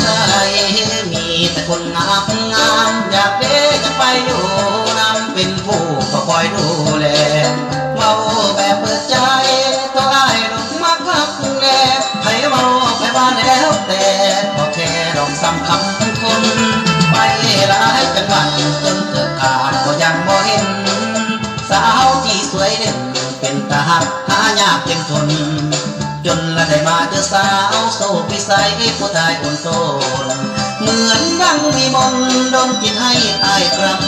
ใจมีแต่คนงามงามอยากเด้จะไปอยู่นำเป็นผู้ก็คอยดูแลเมาแบบเปิดใจตัวไอ้ายดอกมักรักแลให้เมาไปบ้านแล้วแต่ก็แค่ดอกซ้ำคำคน ไปหลายจังหวัดจนเกิดขาดก็ยังบ่เห็น สาวที่สวยเด่นเป็นตาหักหายากเต็มทนจนละได้มาเจอสาวโซ พิสัยผู้ชายคนโตนเหมือนดังมีมนต์ดนจิตให้อายกรำโคร